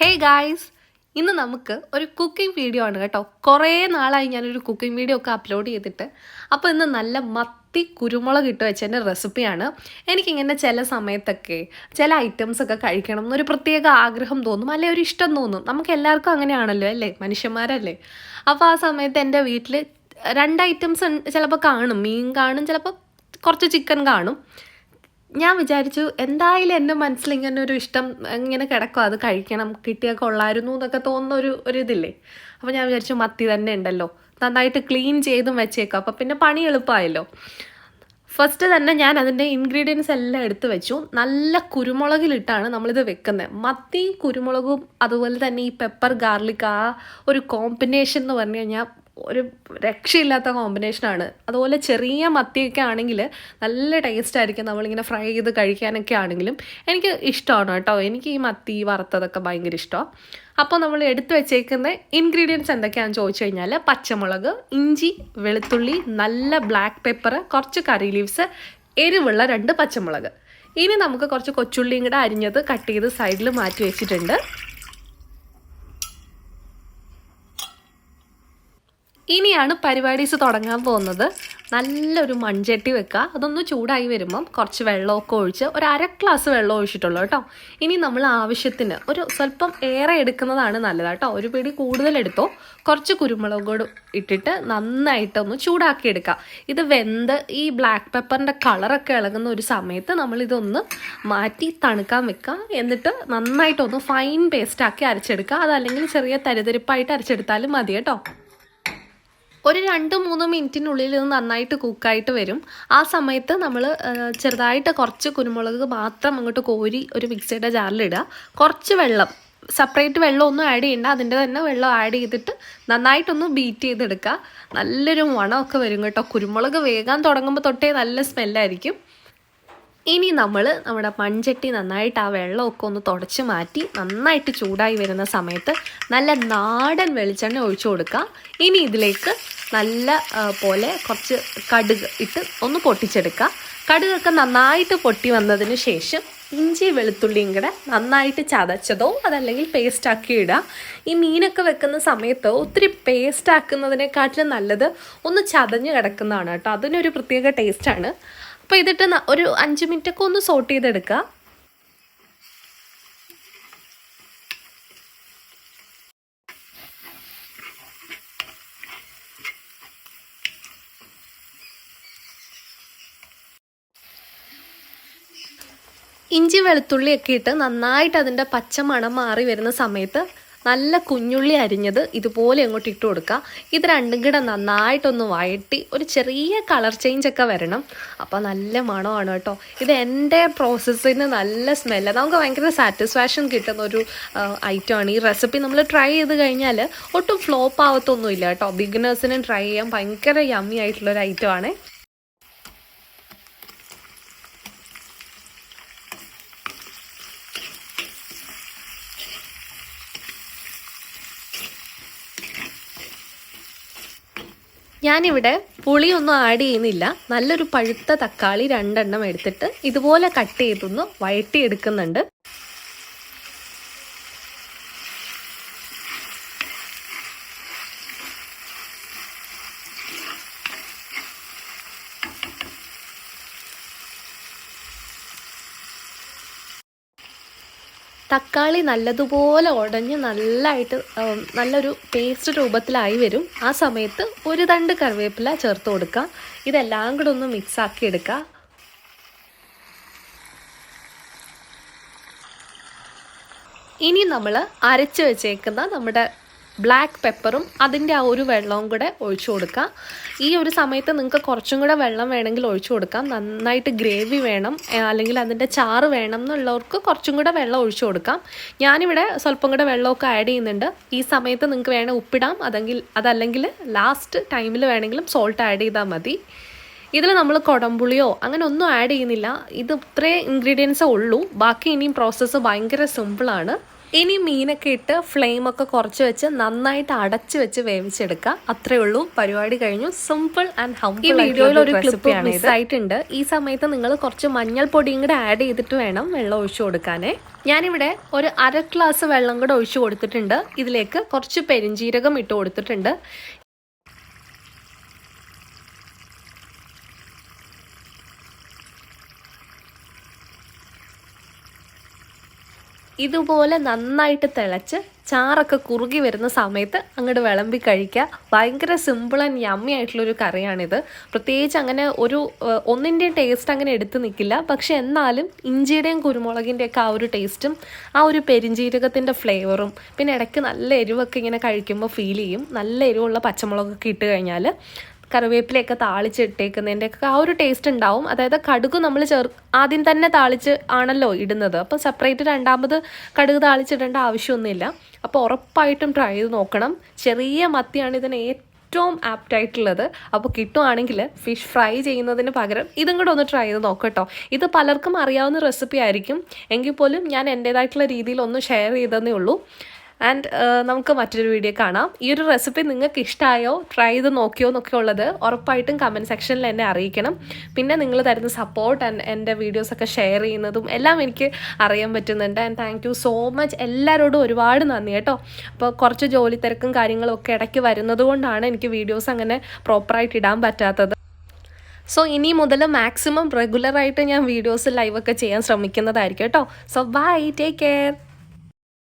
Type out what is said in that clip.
Hey guys ഇന്ന് നമുക്ക് ഒരു കുക്കിംഗ് വീഡിയോ ആണ് കേട്ടോ. കുറേ നാളായി ഞാനൊരു കുക്കിംഗ് വീഡിയോ ഒക്കെ അപ്ലോഡ് ചെയ്തിട്ട്. അപ്പോൾ ഇന്ന് നല്ല മത്തി കുരുമുളക് ഇട്ട് വെച്ചതിന്റെ റെസിപ്പിയാണ് എനിക്കിങ്ങനെ ചില സമയത്തൊക്കെ ചില ഐറ്റംസ് ഒക്കെ കഴിക്കണം എന്നൊരു പ്രത്യേക ആഗ്രഹം തോന്നും അല്ലെ ഒരു ഇഷ്ടം തോന്നും. നമുക്ക് എല്ലാവർക്കും അങ്ങനെയാണല്ലോ അല്ലേ? മനുഷ്യന്മാരല്ലേ? അപ്പോൾ ആ സമയത്ത് എന്റെ വീട്ടിൽ രണ്ട് ഐറ്റംസ് ചിലപ്പോൾ കാണും. മീൻ കാണും ചിലപ്പോൾ കുറച്ച് ചിക്കൻ കാണും. ഞാൻ വിചാരിച്ചു എന്തായാലും എന്റെ മനസ്സിൽ ഇങ്ങനെ ഒരു ഇഷ്ടം ഇങ്ങനെ കിടക്കും. അത് കഴിക്കണം കിട്ടിയാൽ കൊള്ളായിരുന്നു എന്നൊക്കെ തോന്നുന്ന ഒരു ഇതില്ലേ? അപ്പോൾ ഞാൻ വിചാരിച്ചു മത്തി തന്നെ ഉണ്ടല്ലോ. നന്നായിട്ട് ക്ലീൻ ചെയ്തും വെച്ചേക്കാം. അപ്പോൾ പിന്നെ പണി എളുപ്പമായല്ലോ. ഫസ്റ്റ് തന്നെ ഞാൻ അതിന്റെ ഇൻഗ്രീഡിയൻസ് എല്ലാം എടുത്ത് വെച്ചു. നല്ല കുരുമുളകിലിട്ടാണ് നമ്മളിത് വെക്കുന്നത്. മത്തിയും കുരുമുളകും അതുപോലെ തന്നെ ഈ പെപ്പർ ഗാർലിക് ആ ഒരു കോമ്പിനേഷൻ എന്ന് പറഞ്ഞു കഴിഞ്ഞാൽ ഒരു രക്ഷയില്ലാത്ത കോമ്പിനേഷനാണ് അതുപോലെ ചെറിയ മത്തിയൊക്കെ ആണെങ്കിൽ നല്ല ടേസ്റ്റ് ആയിരിക്കും. നമ്മളിങ്ങനെ ഫ്രൈ ചെയ്ത് കഴിക്കാനൊക്കെ ആണെങ്കിലും എനിക്ക് ഇഷ്ടമാണ് കേട്ടോ. എനിക്ക് ഈ മത്തി വറുത്തതൊക്കെ ഭയങ്കര ഇഷ്ടമാണ് അപ്പോൾ നമ്മൾ എടുത്തു വെച്ചേക്കുന്ന ഇൻഗ്രീഡിയൻസ് എന്തൊക്കെയാണെന്ന് ചോദിച്ചു കഴിഞ്ഞാൽ പച്ചമുളക് ഇഞ്ചി വെളുത്തുള്ളി നല്ല ബ്ലാക്ക് പെപ്പർ കുറച്ച് കറി ലീവ്സ് എരിവുള്ള രണ്ട് പച്ചമുളക്. ഇനി നമുക്ക് കുറച്ച് കൊച്ചുള്ളിയും കൂടെ അരിഞ്ഞത് കട്ട് ചെയ്ത് സൈഡിൽ മാറ്റി വെച്ചിട്ടുണ്ട്. ഇനിയാണ് പരിപാടീസ് തുടങ്ങാൻ പോകുന്നത്. നല്ലൊരു മൺചട്ടി വെക്കുക അതൊന്ന് ചൂടായി വരുമ്പം കുറച്ച് വെള്ളമൊക്കെ ഒഴിച്ച് ഒരു അര ഗ്ലാസ് വെള്ളം ഒഴിച്ചിട്ടുള്ളൂ കേട്ടോ. ഇനി നമ്മൾ ആവശ്യത്തിന് ഒരു സ്വല്പം ഏറെ എടുക്കുന്നതാണ് നല്ലത് കേട്ടോ. ഒരു പിടി കൂടുതൽ എടുത്തോ കുറച്ച് കുരുമുളക് കൂടി ഇട്ടിട്ട് നന്നായിട്ടൊന്ന് ചൂടാക്കി എടുക്കുക ഇത് വെന്ത് ഈ ബ്ലാക്ക് പെപ്പറിന്റെ കളറൊക്കെ ഇളകുന്ന ഒരു സമയത്ത് നമ്മളിതൊന്ന് മാറ്റി തണുക്കാൻ വെക്കുക എന്നിട്ട് നന്നായിട്ടൊന്ന് ഫൈൻ പേസ്റ്റാക്കി അരച്ചെടുക്കുക അതല്ലെങ്കിൽ ചെറിയ തരിതരിപ്പായിട്ട് അരച്ചെടുത്താലും മതി കേട്ടോ. ഒരു രണ്ട് മൂന്ന് മിനിറ്റിനുള്ളിൽ ഇത് നന്നായിട്ട് കുക്കായിട്ട് വരും. ആ സമയത്ത് നമ്മൾ ചെറുതായിട്ട് കുറച്ച് കുരുമുളക് മാത്രം അങ്ങോട്ട് കോരി ഒരു മിക്സിയുടെ ജാറിലിടുക. കുറച്ച് വെള്ളം സെപ്പറേറ്റ് വെള്ളമൊന്നും ആഡ് ചെയ്യണ്ട. അതിന്റെ തന്നെ വെള്ളം ആഡ് ചെയ്തിട്ട് നന്നായിട്ടൊന്ന് ബീറ്റ് ചെയ്തെടുക്കുക. നല്ലൊരു മണമൊക്കെ വരും കേട്ടോ. കുരുമുളക് വേകാൻ തുടങ്ങുമ്പോൾ തൊട്ടേ നല്ല സ്മെല്ലായിരിക്കും ഇനി നമ്മൾ നമ്മുടെ മൺചട്ടി നന്നായിട്ട് ആ വെള്ളമൊക്കെ ഒന്ന് തുടച്ച് മാറ്റി നന്നായിട്ട് ചൂടായി വരുന്ന സമയത്ത് നല്ല നാടൻ വെളിച്ചെണ്ണ ഒഴിച്ചു കൊടുക്കുക ഇനി ഇതിലേക്ക് നല്ല പോലെ കുറച്ച് കടുക് ഇട്ട് ഒന്ന് പൊട്ടിച്ചെടുക്കുക കടുകൊക്കെ നന്നായിട്ട് പൊട്ടി വന്നതിന് ശേഷം ഇഞ്ചി വെളുത്തുള്ളിയും കൂടെ നന്നായിട്ട് ചതച്ചതോ അതല്ലെങ്കിൽ പേസ്റ്റാക്കി ഇടുക ഈ മീനൊക്കെ വെക്കുന്ന സമയത്ത് ഒത്തിരി പേസ്റ്റാക്കുന്നതിനെക്കാട്ടിലും നല്ലത് ഒന്ന് ചതഞ്ഞ് കിടക്കുന്നതാണ് കേട്ടോ. അതിനൊരു പ്രത്യേക ടേസ്റ്റാണ് അപ്പോൾ ഇതിട്ട് ഒരു അഞ്ച് മിനിറ്റൊക്കെ ഒന്ന് സോട്ട് ചെയ്തെടുക്കുക ഇഞ്ചി വെളുത്തുള്ളിയൊക്കെ ഇട്ട് നന്നായിട്ട് അതിന്റെ പച്ചമണം മാറി വരുന്ന സമയത്ത് നല്ല കുഞ്ഞുള്ളി അരിഞ്ഞത് ഇതുപോലെ അങ്ങോട്ട് ഇട്ട് കൊടുക്കുക ഇത് രണ്ടും കൂടെ നന്നായിട്ടൊന്ന് വഴട്ടി ഒരു ചെറിയ കളർ ചേഞ്ച് ഒക്കെ വരണം. അപ്പോൾ നല്ല മണമാണ് കേട്ടോ. ഇത് എന്റെ പ്രോസസ്സിന് നല്ല സ്മെല്ല് നമുക്ക് ഭയങ്കര സാറ്റിസ്ഫാക്ഷൻ കിട്ടുന്ന ഒരു ഐറ്റമാണ് ഈ റെസിപ്പി നമ്മൾ ട്രൈ ചെയ്ത് കഴിഞ്ഞാൽ ഒട്ടും ഫ്ലോപ്പ് ആവത്തൊന്നുമില്ല കേട്ടോ. ബിഗിനേഴ്സിനും ട്രൈ ചെയ്യാൻ ഭയങ്കര യമ്മി ആയിട്ടുള്ളൊരു ഐറ്റമാണ് ഞാനിവിടെ പുളിയൊന്നും ആഡ് ചെയ്യുന്നില്ല. നല്ലൊരു പഴുത്ത തക്കാളി രണ്ടെണ്ണം എടുത്തിട്ട് ഇതുപോലെ കട്ട് ചെയ്തൊന്ന് വഴറ്റി തക്കാളി നല്ലതുപോലെ ഉടഞ്ഞ് നല്ലതായിട്ട് നല്ലൊരു പേസ്റ്റ് രൂപത്തിലായി വരും. ആ സമയത്ത് ഒരു തണ്ട് കറിവേപ്പില ചേർത്ത് കൊടുക്കുക. ഇതെല്ലാം കൂടെ ഒന്ന് മിക്സാക്കി എടുക്കുക. ഇനി നമ്മൾ അരച്ച് വെച്ചേക്കുന്ന നമ്മുടെ ബ്ലാക്ക് പെപ്പറും അതിന്റെ ആ ഒരു വെള്ളവും കൂടെ ഒഴിച്ചു കൊടുക്കാം. ഈ ഒരു സമയത്ത് നിങ്ങൾക്ക് കുറച്ചും കൂടെ വെള്ളം വേണമെങ്കിൽ ഒഴിച്ചു കൊടുക്കാം. നന്നായിട്ട് ഗ്രേവി വേണം. അല്ലെങ്കിൽ അതിന്റെ ചാറ് വേണം എന്നുള്ളവർക്ക് കുറച്ചും കൂടെ വെള്ളം ഒഴിച്ചു കൊടുക്കാം. ഞാനിവിടെ സ്വല്പം കൂടെ വെള്ളമൊക്കെ ആഡ് ചെയ്യുന്നുണ്ട്. ഈ സമയത്ത് നിങ്ങൾക്ക് വേണേൽ ഉപ്പിടാം. അതെങ്കിൽ അതല്ലെങ്കിൽ ലാസ്റ്റ് ടൈമിൽ വേണമെങ്കിലും സോൾട്ട് ആഡ് ചെയ്താൽ മതി. ഇതിൽ നമ്മൾ കുടംപുളിയോ അങ്ങനെ ഒന്നും ആഡ് ചെയ്യുന്നില്ല. ഇത് ഇത്രേ ഇൻഗ്രീഡിയൻസേ ഉള്ളൂ. ബാക്കി ഇനിയും പ്രോസസ്സ് ഭയങ്കര സിമ്പിളാണ് ഇനി മീനൊക്കെ ഇട്ട് ഫ്ലെയിമൊക്കെ കുറച്ച് വെച്ച് നന്നായിട്ട് അടച്ച് വെച്ച് വേവിച്ചെടുക്കുക അത്രേ ഉള്ളൂ. പരിപാടി കഴിഞ്ഞു. സിമ്പിൾ ആൻഡ് ഹംബിൾ വീഡിയോയിൽ ഒരു ക്ലിപ്പ് മിസ്സായിട്ടുണ്ട് ഈ സമയത്ത് നിങ്ങൾ കുറച്ച് മഞ്ഞൾപ്പൊടിയും കൂടെ ആഡ് ചെയ്തിട്ട് വേണം വെള്ളം ഒഴിച്ചു കൊടുക്കാനേ. ഞാനിവിടെ ഒരു അര ഗ്ലാസ് വെള്ളം കൂടെ ഒഴിച്ചു കൊടുത്തിട്ടുണ്ട്. ഇതിലേക്ക് കുറച്ച് പെരിഞ്ജീരകം ഇട്ട് കൊടുത്തിട്ടുണ്ട്. ഇതുപോലെ നന്നായിട്ട് തിളച്ച് ചാറൊക്കെ കുറുകി വരുന്ന സമയത്ത് അങ്ങോട്ട് വിളമ്പി കഴിക്കുക. ഭയങ്കര സിമ്പിൾ ആൻഡ് യമ്മി ആയിട്ടുള്ളൊരു കറിയാണിത്. പ്രത്യേകിച്ച് അങ്ങനെ ഒരു ഒന്നിന്റെയും ടേസ്റ്റ് അങ്ങനെ എടുത്ത് നിൽക്കില്ല പക്ഷെ എന്നാലും ഇഞ്ചിയുടെയും കുരുമുളകിന്റെയൊക്കെ ആ ഒരു ടേസ്റ്റും ആ ഒരു പെരിഞ്ജീരകത്തിന്റെ ഫ്ലേവറും പിന്നെ ഇടയ്ക്ക് നല്ല എരിവൊക്കെ ഇങ്ങനെ കഴിക്കുമ്പോൾ ഫീൽ ചെയ്യും. നല്ല എരിവുള്ള പച്ചമുളകൊക്കെ ഇട്ട് കഴിഞ്ഞാൽ കറിവേപ്പിലയൊക്കെ ഒക്കെ ആ ഒരു ടേസ്റ്റ് ഉണ്ടാവും. അതായത് കടുക് നമ്മൾ ചേർ ആദ്യം തന്നെ താളിച്ച് ആണല്ലോ ഇടുന്നത്. അപ്പോൾ സെപ്പറേറ്റ് രണ്ടാമത് കടുക് താളിച്ചിടേണ്ട ആവശ്യമൊന്നുമില്ല. അപ്പോൾ ഉറപ്പായിട്ടും ട്രൈ ചെയ്ത് നോക്കണം. ചെറിയ മത്തിയാണ് ഇതിന് ഏറ്റവും ആപ്റ്റ് ആയിട്ടുള്ളത്. അപ്പോൾ കിട്ടുവാണെങ്കിൽ ഫിഷ് ഫ്രൈ ചെയ്യുന്നതിന് പകരം ഇതും കൂടെ ഒന്ന് ട്രൈ ചെയ്ത് നോക്കട്ടോ ഇത് പലർക്കും അറിയാവുന്ന റെസിപ്പി ആയിരിക്കും. എങ്കിൽ പോലും ഞാൻ എന്റേതായിട്ടുള്ള രീതിയിൽ ഒന്ന് ഷെയർ ചെയ്തതേ ഉള്ളൂ. ആൻഡ് നമുക്ക് മറ്റൊരു വീഡിയോ കാണാം. ഈ ഒരു റെസിപ്പി നിങ്ങൾക്ക് ഇഷ്ടമായോ ട്രൈ ചെയ്ത് നോക്കിയോ എന്നൊക്കെ ഉള്ളത് ഉറപ്പായിട്ടും കമന്റ് സെക്ഷനിൽ എന്നെ അറിയിക്കണം. പിന്നെ നിങ്ങൾ തരുന്ന സപ്പോർട്ട് ആൻഡ് എന്റെ വീഡിയോസൊക്കെ ഷെയർ ചെയ്യുന്നതും എല്ലാം എനിക്ക് അറിയാൻ പറ്റുന്നുണ്ട്. ആൻഡ് താങ്ക് സോ മച്ച് എല്ലാവരോടും ഒരുപാട് നന്ദി കേട്ടോ. അപ്പോൾ കുറച്ച് ജോലി തിരക്കും കാര്യങ്ങളും ഒക്കെ ഇടയ്ക്ക് വരുന്നതുകൊണ്ടാണ് എനിക്ക് വീഡിയോസ് അങ്ങനെ പ്രോപ്പറായിട്ട് ഇടാൻ പറ്റാത്തത്. സോ ഇനി മുതൽ മാക്സിമം റെഗുലറായിട്ട് ഞാൻ വീഡിയോസ് ലൈവൊക്കെ ചെയ്യാൻ ശ്രമിക്കുന്നതായിരിക്കും കേട്ടോ. So bye take care